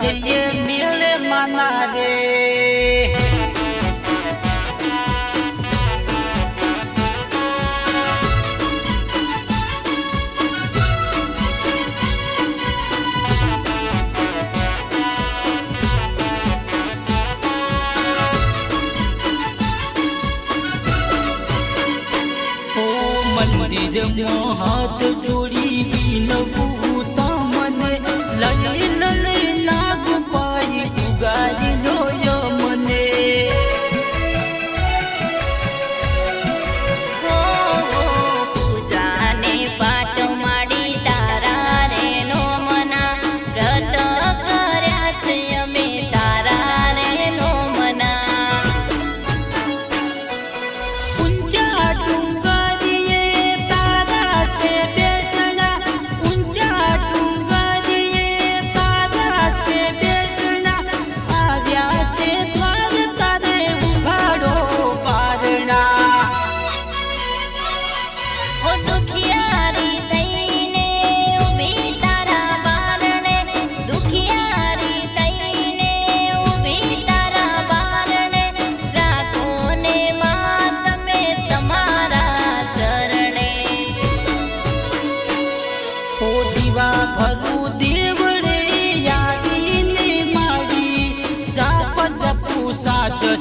જઈએ મિલે માના રે મંદિર મોહાત તું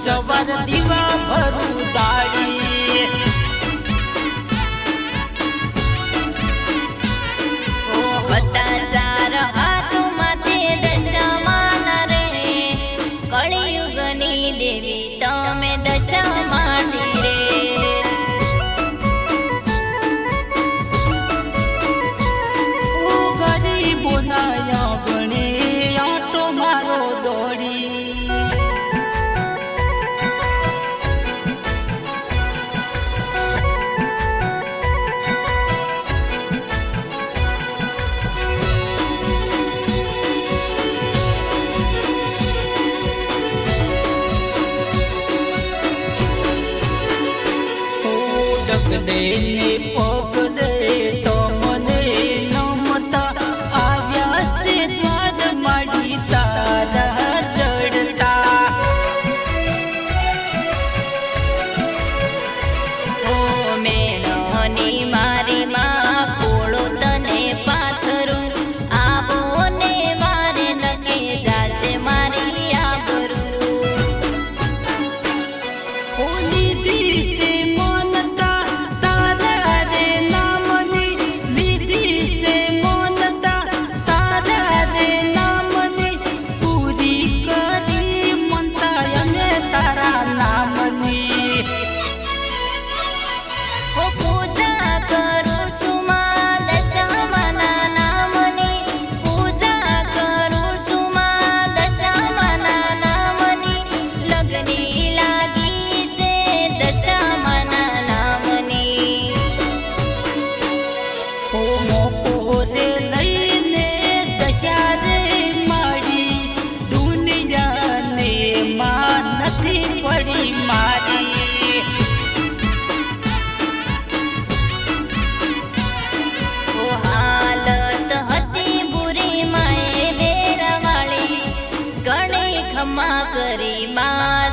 સવાર દીવા ભરું દાડી વેલી પોપ ीमा